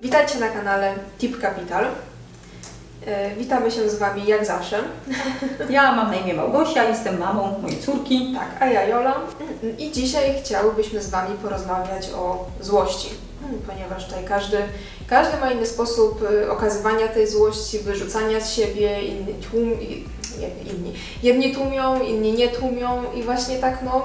Witajcie na kanale Tip Capital. E, Witamy się z Wami jak zawsze. Ja mam na imię Małgosia, jestem mamą mojej córki. Tak, a ja Jola. I dzisiaj chciałybyśmy z Wami porozmawiać o złości, Mm, ponieważ tutaj każdy, każdy ma inny sposób y, okazywania tej złości, wyrzucania z siebie, inni tłum, inni. Jedni tłumią, inni nie tłumią i właśnie tak no,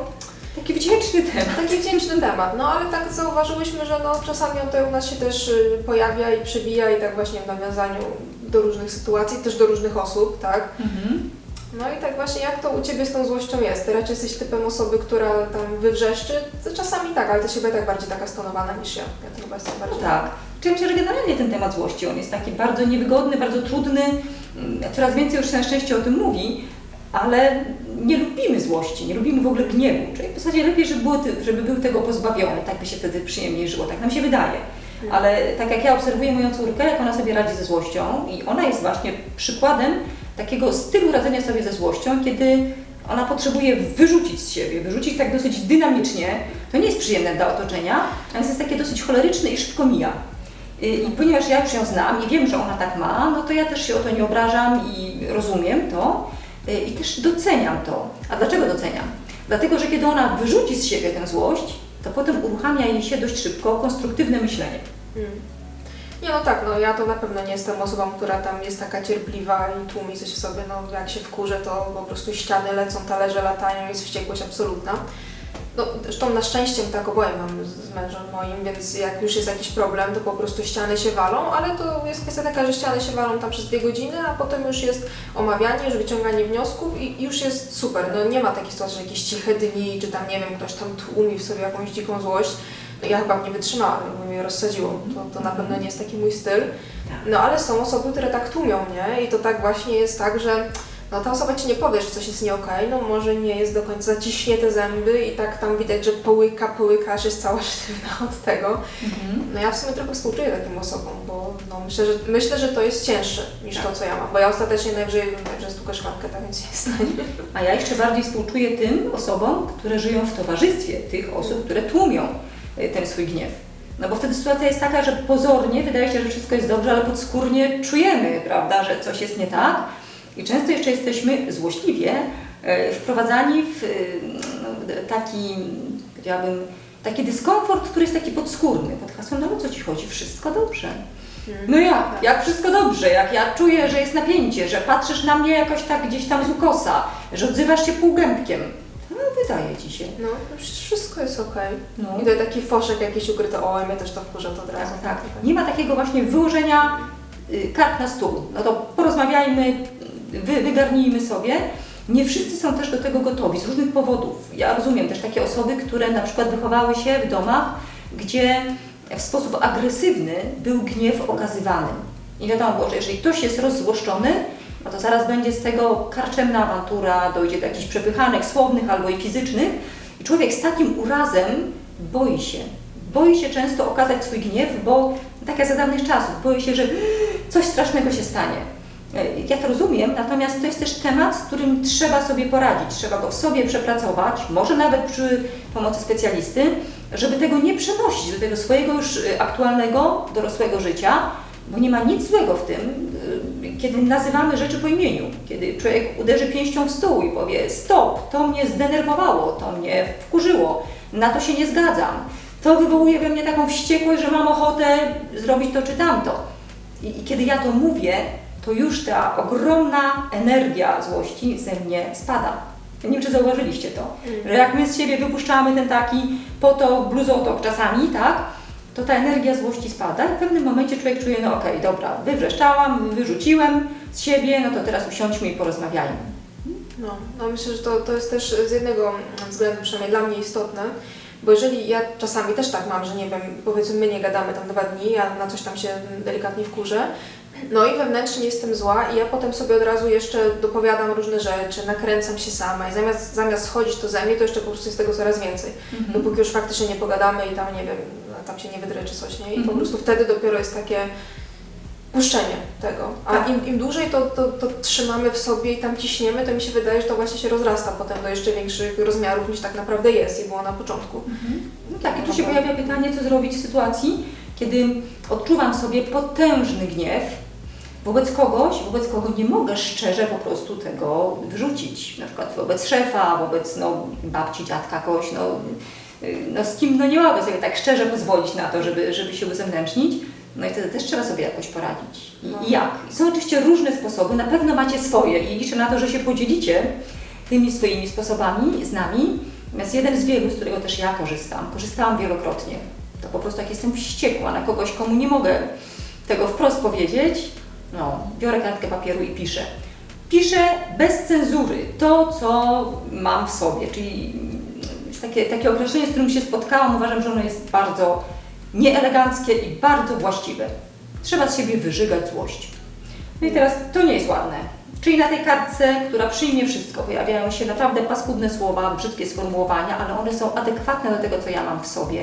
Taki wdzięczny temat. taki wdzięczny temat. No ale tak zauważyłyśmy, że no, czasami on tutaj u nas się też y, pojawia i przebija i tak właśnie w nawiązaniu do różnych sytuacji, też do różnych osób, tak? Mhm. No i tak właśnie jak to u Ciebie z tą złością jest? Ty raczej jesteś typem osoby, która tam wywrzeszczy? To czasami tak, ale Ty się tak bardziej taka stonowana niż ja. Ja to chyba jestem No bardziej... tak. Czyli myślę, że generalnie ten temat złości, on jest taki bardzo niewygodny, bardzo trudny. Mm, Coraz więcej już się na szczęście o tym mówi, ale nie lubimy złości, nie lubimy w ogóle gniewu. Czyli w zasadzie lepiej, żeby, było, żeby był tego pozbawiony, tak by się wtedy przyjemniej żyło, tak nam się wydaje. Ale tak jak ja obserwuję moją córkę, jak ona sobie radzi ze złością i ona jest właśnie przykładem takiego stylu radzenia sobie ze złością, kiedy ona potrzebuje wyrzucić z siebie, wyrzucić tak dosyć dynamicznie. To nie jest przyjemne dla otoczenia, ale jest takie dosyć choleryczne i szybko mija. I, I ponieważ ja już ją znam i wiem, że ona tak ma, no to ja też się o to nie obrażam i rozumiem to y, i też doceniam to. A dlaczego doceniam? Dlatego, że kiedy ona wyrzuci z siebie tę złość, to potem uruchamia jej się dość szybko konstruktywne myślenie. Mm. Nie, no tak, no ja to na pewno nie jestem osobą, która tam jest taka cierpliwa i tłumi coś w sobie, no jak się wkurzę, to po prostu ściany lecą, talerze latają, jest wściekłość absolutna. No, zresztą na szczęście tak oboje mam z- z mężem moim, więc jak już jest jakiś problem, to po prostu ściany się walą, ale to jest kwestia taka, że ściany się walą tam przez dwie godziny, a potem już jest omawianie, już wyciąganie wniosków i i już jest super. No nie ma takiej sytuacji, że jakieś ciche dni, czy tam nie wiem, ktoś tam tłumi w sobie jakąś dziką złość. No ja chyba nie wytrzymałam, jakby mnie rozsadziło. To, to na pewno nie jest taki mój styl. No ale są osoby, które tak tłumią, nie? I to tak właśnie jest tak, że no ta osoba ci nie powie, że coś jest nie okej, no może nie jest do końca zaciśnie te zęby i tak tam widać, że połyka, połyka, aż jest cała sztywna od tego. No ja w sumie trochę współczuję takim osobom, bo no myślę, że, myślę, że to jest cięższe niż to, co ja mam, bo ja ostatecznie najwyżej także stukę szklankę, tak więc nie jest. A ja jeszcze bardziej współczuję tym osobom, które żyją w towarzystwie tych osób, które tłumią y, ten swój gniew. No bo wtedy sytuacja jest taka, że pozornie wydaje się, że wszystko jest dobrze, ale podskórnie czujemy, prawda, że coś jest nie tak. I często jeszcze jesteśmy złośliwie y, wprowadzani w y, no, taki, powiedziałabym, taki dyskomfort, który jest taki podskórny. Pod hasłem, no o co Ci chodzi? Wszystko dobrze. No jak? Jak wszystko dobrze, jak ja czuję, że jest napięcie, że patrzysz na mnie jakoś tak gdzieś tam z ukosa, że odzywasz się półgębkiem. No wydaje Ci się. No przecież wszystko jest okej. No. I to taki foszek jakiś ukryty, o, mnie też to wkurza to od razu. Tak, tak. Nie ma takiego właśnie wyłożenia y, kart na stół. No to porozmawiajmy, wy, wygarnijmy sobie. Nie wszyscy są też do tego gotowi z różnych powodów. Ja rozumiem też takie osoby, które na przykład wychowały się w domach, gdzie w sposób agresywny był gniew okazywany. I wiadomo było, że jeżeli ktoś jest rozzłoszczony, no to zaraz będzie z tego karczemna awantura, dojdzie do jakichś przepychanek słownych albo i fizycznych. I człowiek z takim urazem boi się. Boi się często okazać swój gniew, bo tak jak za dawnych czasów, boi się, że coś strasznego się stanie. E, Ja to rozumiem, natomiast to jest też temat, z którym trzeba sobie poradzić, trzeba go w sobie przepracować, może nawet przy pomocy specjalisty, żeby tego nie przenosić do tego swojego już y, aktualnego, dorosłego życia, bo nie ma nic złego w tym, y, kiedy nazywamy rzeczy po imieniu, kiedy człowiek uderzy pięścią w stół i powie stop, to mnie zdenerwowało, to mnie wkurzyło, na to się nie zgadzam, to wywołuje we mnie taką wściekłość, że mam ochotę zrobić to czy tamto. I, I kiedy ja to mówię, to już ta ogromna energia złości ze mnie spada. Nie wiem, czy zauważyliście to, że jak my z siebie wypuszczamy ten taki potok, bluzotok czasami, tak, to ta energia złości spada i w pewnym momencie człowiek czuje, no okej, dobra, wywrzeszczałam, wyrzuciłem z siebie, no to teraz usiądźmy i porozmawiajmy. No, no myślę, że to, to jest też z jednego względu przynajmniej dla mnie istotne, bo jeżeli ja czasami też tak mam, że nie wiem, powiedzmy my nie gadamy tam dwa dni, ja na coś tam się delikatnie wkurzę, no i wewnętrznie jestem zła i ja potem sobie od razu jeszcze dopowiadam różne rzeczy, nakręcam się sama i zamiast, zamiast schodzić to ze mnie, to jeszcze po prostu jest tego coraz więcej. Dopóki już faktycznie nie pogadamy i tam nie wiem, tam się nie wydreczy coś, nie? I po Mhm. prostu wtedy dopiero jest takie puszczenie tego. A Tak. im, im dłużej to, to, to trzymamy w sobie i tam ciśniemy, to mi się wydaje, że to właśnie się rozrasta potem do jeszcze większych rozmiarów niż tak naprawdę jest i było na początku. No tak, i tu się pojawia pytanie, co zrobić w sytuacji, kiedy odczuwam sobie potężny gniew wobec kogoś, wobec kogo nie mogę szczerze po prostu tego wyrzucić. Na przykład wobec szefa, wobec no, babci, dziadka, kogoś, no, no z kim no nie mogę sobie tak szczerze pozwolić na to, żeby, żeby się uzewnętrznić. No i wtedy też trzeba sobie jakoś poradzić. I, No. jak? I są oczywiście różne sposoby, na pewno macie swoje i liczę na to, że się podzielicie tymi swoimi sposobami z nami. Natomiast jeden z wielu, z którego też ja korzystam, korzystałam wielokrotnie. To po prostu jak jestem wściekła na kogoś, komu nie mogę tego wprost powiedzieć, no, biorę kartkę papieru i piszę. Piszę bez cenzury to, co mam w sobie, czyli takie, takie określenie, z którym się spotkałam, uważam, że ono jest bardzo nieeleganckie i bardzo właściwe. Trzeba z siebie wyżygać złość. No i teraz to nie jest ładne. Czyli na tej kartce, która przyjmie wszystko, pojawiają się naprawdę paskudne słowa, brzydkie sformułowania, ale one są adekwatne do tego, co ja mam w sobie.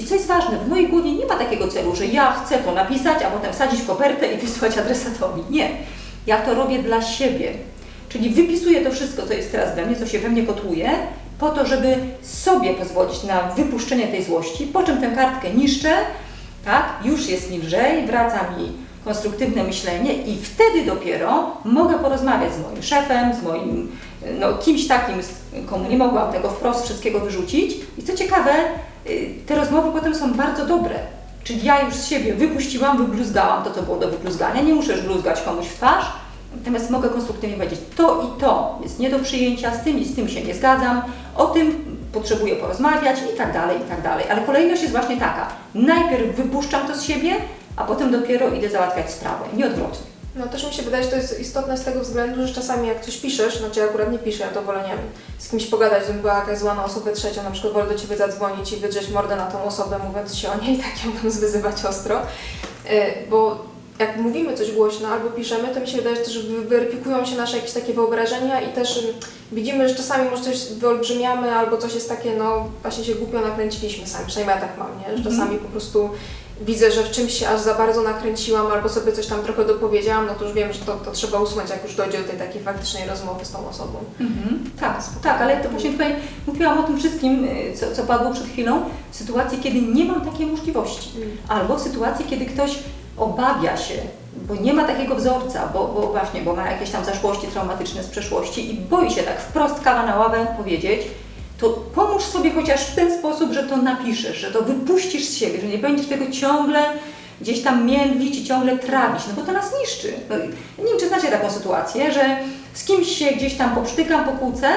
I co jest ważne, w mojej głowie nie ma takiego celu, że ja chcę to napisać, a potem wsadzić kopertę i wysłać adresatowi. Nie. Ja to robię dla siebie. Czyli wypisuję to wszystko, co jest teraz we mnie, co się we mnie kotłuje, po to, żeby sobie pozwolić na wypuszczenie tej złości, po czym tę kartkę niszczę, tak, już jest mi lżej, wraca mi konstruktywne myślenie i wtedy dopiero mogę porozmawiać z moim szefem, z moim, no, kimś takim, komu nie mogłam tego wprost wszystkiego wyrzucić. I co ciekawe, te rozmowy potem są bardzo dobre. Czyli ja już z siebie wypuściłam, wybluzgałam to, co było do wybluzgania, nie muszę bluzgać komuś w twarz, natomiast mogę konstruktywnie powiedzieć, to i to jest nie do przyjęcia, z tym i z tym się nie zgadzam, o tym potrzebuję porozmawiać i tak dalej, i tak dalej. Ale kolejność jest właśnie taka, najpierw wypuszczam to z siebie, a potem dopiero idę załatwiać sprawę, nie odwrotnie. No też mi się wydaje, że to jest istotne z tego względu, że czasami jak coś piszesz, znaczy ja akurat nie piszę, ja to wolę, nie wiem, z kimś pogadać, gdybym była jakaś zła na osobę trzecią, na przykład wolę do Ciebie zadzwonić i wydrzeć mordę na tą osobę, mówiąc się o niej, tak ją tam zwyzywać ostro, Yy, bo jak mówimy coś głośno albo piszemy, to mi się wydaje, że też weryfikują się nasze jakieś takie wyobrażenia i też ym, widzimy, że czasami może coś wyolbrzymiamy albo coś jest takie, no właśnie się głupio nakręciliśmy sami, przynajmniej ja tak mam, nie? że czasami po prostu widzę, że w czymś się aż za bardzo nakręciłam albo sobie coś tam trochę dopowiedziałam, no to już wiem, że to, to trzeba usunąć, jak już dojdzie do tej takiej faktycznej rozmowy z tą osobą. Tak, tak, ale to właśnie tutaj mówiłam o tym wszystkim, y, co, co padło przed chwilą, w sytuacji, kiedy nie mam takiej możliwości. Albo w sytuacji, kiedy ktoś obawia się, bo nie ma takiego wzorca, bo, bo właśnie, bo ma jakieś tam zaszłości traumatyczne z przeszłości i boi się tak wprost kawa na ławę powiedzieć, to pomóż sobie chociaż w ten sposób, że to napiszesz, że to wypuścisz z siebie, że nie będziesz tego ciągle gdzieś tam międlić i ciągle trawić, no bo to nas niszczy. No, nie wiem, czy znacie taką sytuację, że z kimś się gdzieś tam poprztykam, pokłócę,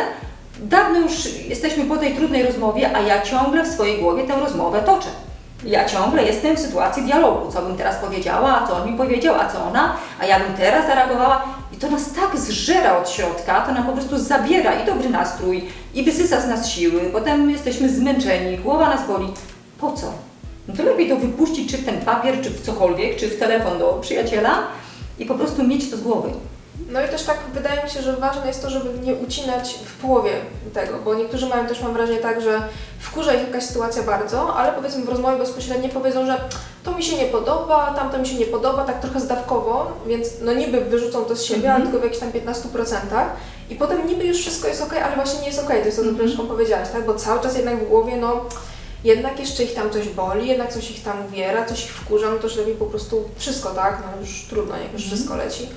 dawno już jesteśmy po tej trudnej rozmowie, a ja ciągle w swojej głowie tę rozmowę toczę. Ja ciągle jestem w sytuacji dialogu, co bym teraz powiedziała, a co on mi powiedział, a co ona, a ja bym teraz zareagowała. To nas tak zżera od środka, to nam po prostu zabiera i dobry nastrój, i wysysa z nas siły, potem jesteśmy zmęczeni, głowa nas boli. Po co? No to lepiej to wypuścić, czy w ten papier, czy w cokolwiek, czy w telefon do przyjaciela i po prostu mieć to z głowy. No i też tak wydaje mi się, że ważne jest to, żeby nie ucinać w połowie tego, bo niektórzy mają też, mam wrażenie, tak, że wkurza ich jakaś sytuacja bardzo, ale powiedzmy w rozmowie bezpośredniej powiedzą, że to mi się nie podoba, tamto mi się nie podoba, tak trochę zdawkowo, więc no niby wyrzucą to z siebie, Mhm. ale tylko w jakichś tam 15% i potem niby już wszystko jest ok, ale właśnie nie jest ok, to jest to, co Mhm. zresztą powiedziałaś, tak, bo cały czas jednak w głowie, no jednak jeszcze ich tam coś boli, jednak coś ich tam uwiera, coś ich wkurza, no to już lepiej po prostu wszystko, tak, no już trudno, jak już Mhm. wszystko leci.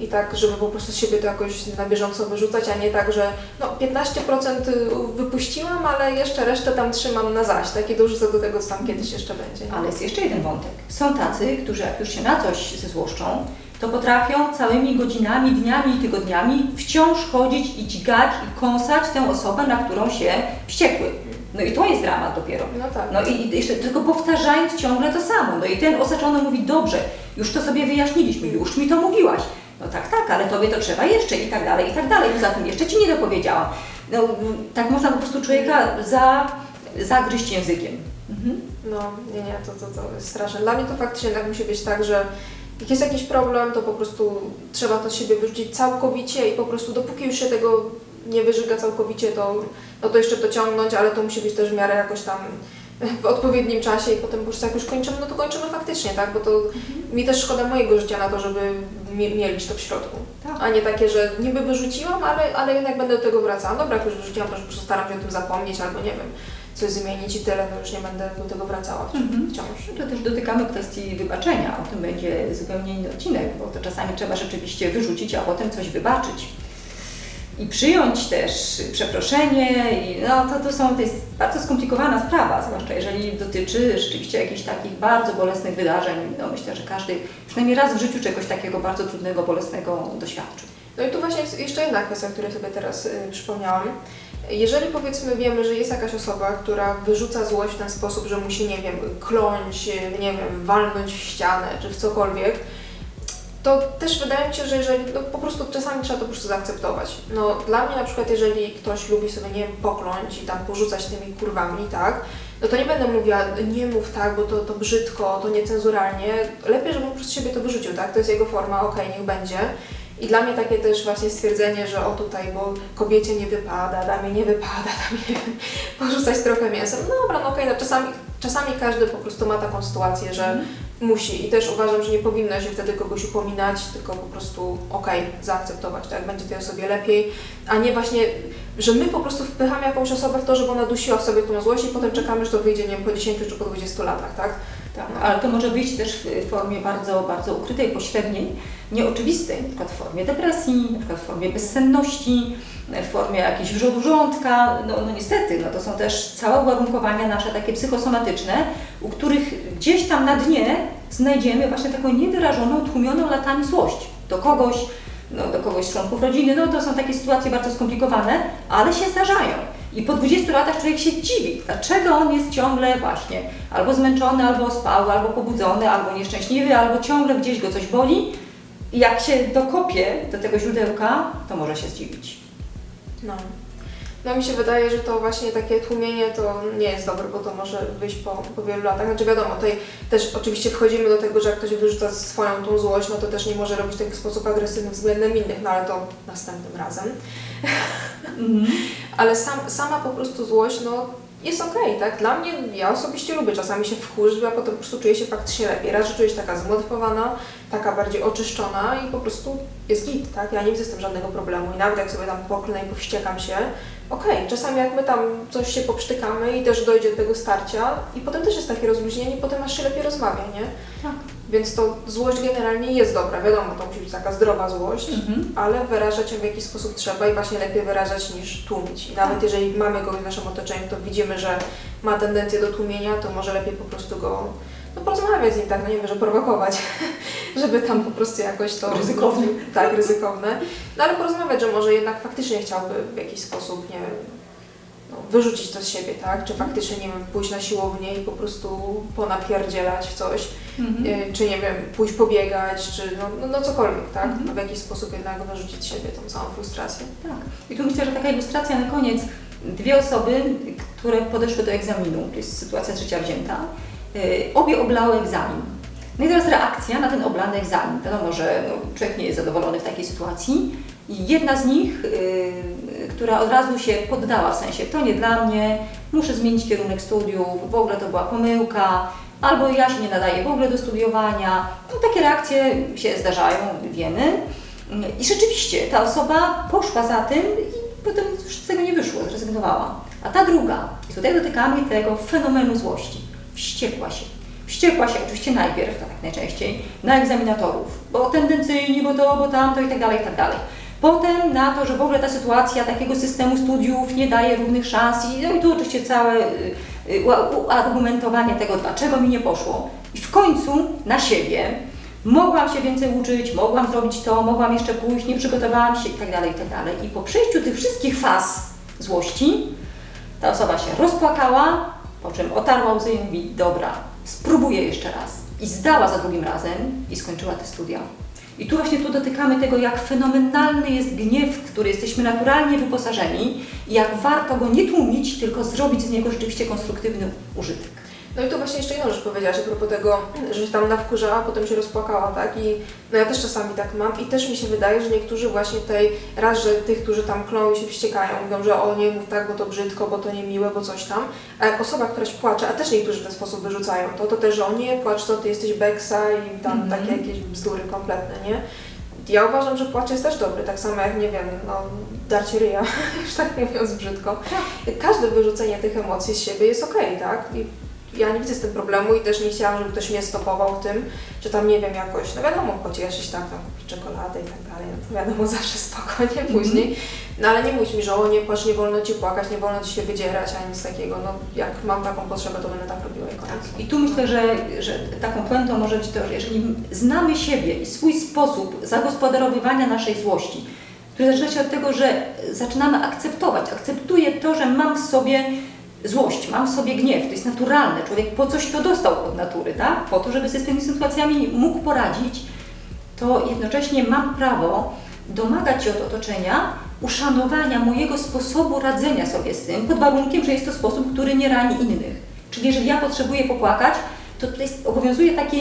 I tak, żeby po prostu z siebie to jakoś na bieżąco wyrzucać, a nie tak, że no 15% wypuściłam, ale jeszcze resztę tam trzymam na zaś, tak? I dorzucę do tego, co tam kiedyś jeszcze będzie. Ale jest jeszcze jeden wątek. Są tacy, którzy jak już się na coś ze złoszczą, to potrafią całymi godzinami, dniami i tygodniami wciąż chodzić i dźgać i kąsać tę osobę, na którą się wściekły. No i to jest dramat dopiero. No tak. No i i jeszcze tylko powtarzając ciągle to samo. No i ten osaczony mówi, dobrze, już to sobie wyjaśniliśmy, już mi to mówiłaś. No tak, tak, ale tobie to trzeba jeszcze i tak dalej, i tak dalej. Poza tym jeszcze ci nie dopowiedziałam. No tak można po prostu człowieka za, zagryźć językiem. Mhm. No, nie, nie, to, to, to jest straszne. Dla mnie to faktycznie tak musi być tak, że jak jest jakiś problem, to po prostu trzeba to z siebie wyrzucić całkowicie i po prostu dopóki już się tego nie wyżyga całkowicie, to, no to jeszcze dociągnąć, ale to musi być też w miarę jakoś tam w odpowiednim czasie i potem po prostu jak już kończymy, no to kończymy faktycznie, tak? Bo to mi też szkoda mojego życia na to, żeby mie- mielić to w środku. Tak. A nie takie, że niby wyrzuciłam, ale, ale jednak będę do tego wracała. Dobra, jak już wyrzuciłam, to już po prostu staram się o tym zapomnieć albo nie wiem, coś zmienić i tyle, no już nie będę do tego wracała Mhm. wciąż. To też dotykamy kwestii wybaczenia. O tym będzie zupełnie inny odcinek, bo to czasami trzeba rzeczywiście wyrzucić, a potem coś wybaczyć. I przyjąć też przeproszenie, i no to, to, są, to jest bardzo skomplikowana sprawa, zwłaszcza jeżeli dotyczy rzeczywiście jakichś takich bardzo bolesnych wydarzeń. No myślę, że każdy przynajmniej raz w życiu czegoś takiego bardzo trudnego, bolesnego doświadczył. No i tu właśnie jest jeszcze jedna kwestia, o której sobie teraz y, przypomniałam. Jeżeli powiedzmy wiemy, że jest jakaś osoba, która wyrzuca złość w ten sposób, że musi, nie wiem, kląć, y, nie wiem, walnąć w ścianę czy w cokolwiek, to też wydaje mi się, że jeżeli, no po prostu czasami trzeba to po prostu zaakceptować. No dla mnie na przykład, jeżeli ktoś lubi sobie, nie wiem, pokląć i tam porzucać tymi kurwami, tak, no to nie będę mówiła, nie mów tak, bo to, to brzydko, to niecenzuralnie. Lepiej, żeby po prostu siebie to wyrzucił, tak, to jest jego forma, okej, niech będzie. I dla mnie takie też właśnie stwierdzenie, że o tutaj, bo kobiecie nie wypada, damie nie wypada, wiem, porzucać trochę mięsem. No dobra, no okej, no czasami, czasami każdy po prostu ma taką sytuację, że musi. I też uważam, że nie powinno się wtedy kogoś upominać, tylko po prostu okej, zaakceptować, tak, będzie tej osobie lepiej, a nie właśnie, że my po prostu wpychamy jakąś osobę w to, żeby ona dusiła w sobie tą złość i potem czekamy, że to wyjdzie, nie wiem, po 10 czy po 20 latach, tak? Tak, ale to może być też w formie bardzo, bardzo ukrytej, pośredniej, nieoczywistej, na przykład w formie depresji, na przykład w formie bezsenności, w formie jakiegoś wrzodu żołądka. No, no niestety, no to są też całe uwarunkowania nasze takie psychosomatyczne, u których gdzieś tam na dnie znajdziemy właśnie taką niewyrażoną, tłumioną latami złość do kogoś, no, do kogoś z członków rodziny. No to są takie sytuacje bardzo skomplikowane, ale się zdarzają. I po 20 latach człowiek się dziwi, dlaczego on jest ciągle właśnie albo zmęczony, albo ospały, albo pobudzony, albo nieszczęśliwy, albo ciągle gdzieś go coś boli. I jak się dokopie do tego źródełka, to może się zdziwić. No. No mi się wydaje, że to właśnie takie tłumienie to nie jest dobre, bo to może wyjść po, po wielu latach. Znaczy wiadomo, tutaj też oczywiście wchodzimy do tego, że jak ktoś wyrzuca swoją tą złość, no to też nie może robić w sposób agresywny względem innych, no ale to następnym razem. Ale sam, sama po prostu złość, no jest okej, tak? Dla mnie, ja osobiście lubię czasami się wkurzyć, ja potem po prostu czuję się faktycznie lepiej. Raz, że czuję się taka zmotywowana, taka bardziej oczyszczona i po prostu jest git, tak? Ja nie widzę z tym żadnego problemu i nawet jak sobie tam poklnę i powściekam się, okej, czasami jak my tam coś się poprztykamy i też dojdzie do tego starcia i potem też jest takie rozluźnienie potem aż się lepiej rozmawia, nie? Tak. Więc to złość generalnie jest dobra, wiadomo, to musi być taka zdrowa złość, Mhm. ale wyrażać ją w jakiś sposób trzeba i właśnie lepiej wyrażać niż tłumić. I nawet jeżeli mamy kogoś w naszym otoczeniu, to widzimy, że ma tendencję do tłumienia, to może lepiej po prostu go no, porozmawiać z nim, tak, no nie wiem, że prowokować, żeby tam po prostu jakoś to... Ryzykowne. Tak, ryzykowne. No ale porozmawiać, że może jednak faktycznie chciałby w jakiś sposób, nie wiem, no, wyrzucić to z siebie, tak? Czy faktycznie, nie wiem, pójść na siłownię i po prostu ponapierdzielać w coś, Mhm. y, czy nie wiem, pójść pobiegać, czy no, no, no cokolwiek, tak? Mhm. W jakiś sposób jednak wyrzucić z siebie tą całą frustrację. Tak. I tu myślę, że taka ilustracja na koniec. Dwie osoby, które podeszły do egzaminu, to jest sytuacja z życia wzięta, yy, obie oblały egzamin. No i teraz reakcja na ten oblany egzamin. Wiadomo, że no, człowiek nie jest zadowolony w takiej sytuacji. I jedna z nich, yy, która od razu się poddała, w sensie to nie dla mnie, muszę zmienić kierunek studiów, w ogóle to była pomyłka, albo ja się nie nadaję w ogóle do studiowania. No, takie reakcje się zdarzają, wiemy. I rzeczywiście ta osoba poszła za tym i potem już z tego nie wyszło, zrezygnowała. A ta druga, i tutaj dotykamy tego fenomenu złości, wściekła się. Wściekła się oczywiście najpierw, tak najczęściej, na egzaminatorów, bo tendencyjni, bo to, bo tamto i tak dalej, i tak dalej. Potem na to, że w ogóle ta sytuacja takiego systemu studiów nie daje równych szans i, no tu oczywiście całe y, y, uargumentowanie tego, dlaczego mi nie poszło. I w końcu na siebie, mogłam się więcej uczyć, mogłam zrobić to, mogłam jeszcze pójść, nie przygotowałam się i tak dalej, i tak. I po przejściu tych wszystkich faz złości, ta osoba się rozpłakała, po czym otarła łzy i mówi, dobra, spróbuję jeszcze raz. I zdała za drugim razem i skończyła te studia. I tu właśnie tu dotykamy tego, jak fenomenalny jest gniew, w który jesteśmy naturalnie wyposażeni i jak warto go nie tłumić, tylko zrobić z niego rzeczywiście konstruktywny użytek. No i tu właśnie jeszcze jedną rzecz powiedziałaś a propos tego, że się tam nawkurzała, potem się rozpłakała, tak? I no ja też czasami tak mam i też mi się wydaje, że niektórzy właśnie tej, raz, że tych, którzy tam klną i się wściekają, mówią, że o nie mów tak, bo to brzydko, bo to niemiłe, bo coś tam, a jak osoba, która się płacze, a też niektórzy w ten sposób wyrzucają to, to też, że o nie, płacz to, ty jesteś beksa i tam Mhm. takie jakieś bzdury kompletne, nie? ja uważam, że płacz jest też dobry, tak samo jak, nie wiem, no, darcie ryja, już tak mówiąc brzydko. Każde wyrzucenie tych emocji z siebie jest okej, tak? I ja nie widzę z tym problemu i też nie chciałam, żeby ktoś mnie stopował w tym, że tam, nie wiem, jakoś, no wiadomo, pocieszyć tam, tam kupić czekoladę i tak dalej, no to wiadomo, zawsze spokojnie później. No ale nie mówić mi, że o, nie płacz, nie wolno Ci płakać, nie wolno Ci się wydzierać, ani nic takiego. No jak mam taką potrzebę, to będę tak robiła i koniec. I tu myślę, że, że taką puentą może być to, że jeżeli znamy siebie i swój sposób zagospodarowywania naszej złości, który zaczyna się od tego, że zaczynamy akceptować, akceptuję to, że mam w sobie złość, mam w sobie gniew, to jest naturalne, człowiek po coś to dostał od natury, tak? Po to, żeby sobie z tymi sytuacjami mógł poradzić, to jednocześnie mam prawo domagać się od otoczenia uszanowania mojego sposobu radzenia sobie z tym, pod warunkiem, że jest to sposób, który nie rani innych. Czyli jeżeli ja potrzebuję popłakać, to tutaj obowiązuje takie,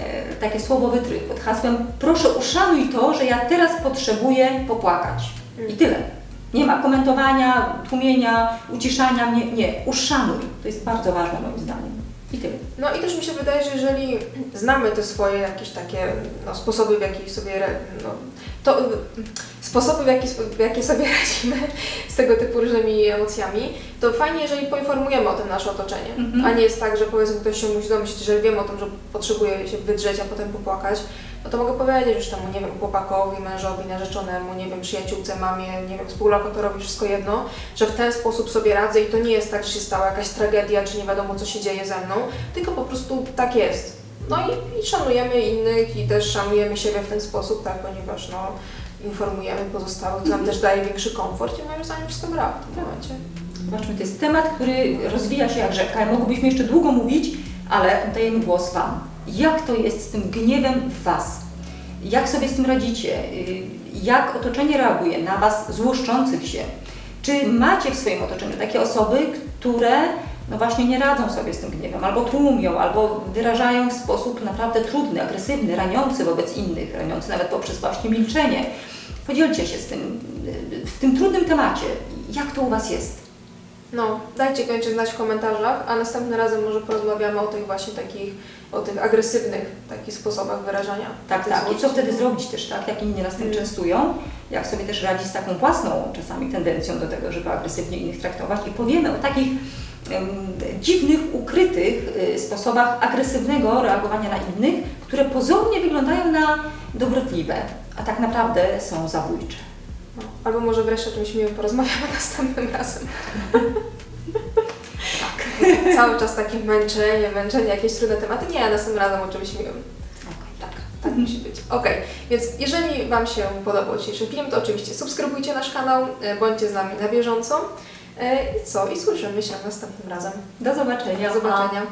e, takie słowo wytrych pod hasłem proszę uszanuj to, że ja teraz potrzebuję popłakać. I tyle. Nie ma komentowania, tłumienia, uciszania mnie. Nie, uszanuj. To jest bardzo ważne moim zdaniem. I tyle. No i też mi się wydaje, że jeżeli znamy te swoje jakieś takie no, sposoby, w jaki sobie, no, to y, sposoby, w jaki, w jakie sobie radzimy z tego typu różnymi emocjami, to fajnie, jeżeli poinformujemy o tym nasze otoczenie, Mhm. a nie jest tak, że powiedzmy ktoś się musi domyślić, że wiem o tym, że potrzebuje się wydrzeć, a potem popłakać, no to mogę powiedzieć już temu, nie wiem, chłopakowi, mężowi, narzeczonemu, nie wiem, przyjaciółce, mamie, nie wiem, współlokatorowi, wszystko jedno, że w ten sposób sobie radzę i to nie jest tak, że się stała jakaś tragedia, czy nie wiadomo, co się dzieje ze mną, tylko po prostu tak jest. No i, i szanujemy innych i też szanujemy siebie w ten sposób, tak, ponieważ no, informujemy pozostałych, to nam też daje większy komfort i moim zdaniem wszystko gra w tym momencie. Zobaczmy, to jest temat, który rozwija się jak rzeka. Moglibyśmy jeszcze długo mówić, ale dajemy głos Wam. Jak to jest z tym gniewem w Was? Jak sobie z tym radzicie? Y, Jak otoczenie reaguje na Was złoszczących się? Czy macie w swoim otoczeniu takie osoby, które no właśnie nie radzą sobie z tym gniewem, albo tłumią, albo wyrażają w sposób naprawdę trudny, agresywny, raniący wobec innych, raniący nawet poprzez właśnie milczenie? Podzielcie się z tym, w tym trudnym temacie. Jak to u Was jest? No, dajcie koniecznie znać w komentarzach, a następnym razem może porozmawiamy o tych właśnie takich, o tych agresywnych takich sposobach wyrażania. Tak, tak. I co wtedy zrobić też, tak? Jak inni nas tym Mm. częstują, jak sobie też radzić z taką własną czasami tendencją do tego, żeby agresywnie innych traktować. I powiemy o takich dziwnych, ukrytych y, sposobach agresywnego reagowania na innych, które pozornie wyglądają na dobrotliwe, a tak naprawdę są zabójcze. No, albo może wreszcie o czymś miłym porozmawiamy następnym razem. Cały czas takie męczenie, męczenie, jakieś trudne tematy. Nie, następnym razem o czymś miłym. Tak, tak musi być. Okej, więc jeżeli Wam się podobał dzisiejszy film, to oczywiście subskrybujcie nasz kanał, e, bądźcie z nami na bieżąco. E, I co? I słyszymy się następnym razem. Do zobaczenia. Do zobaczenia.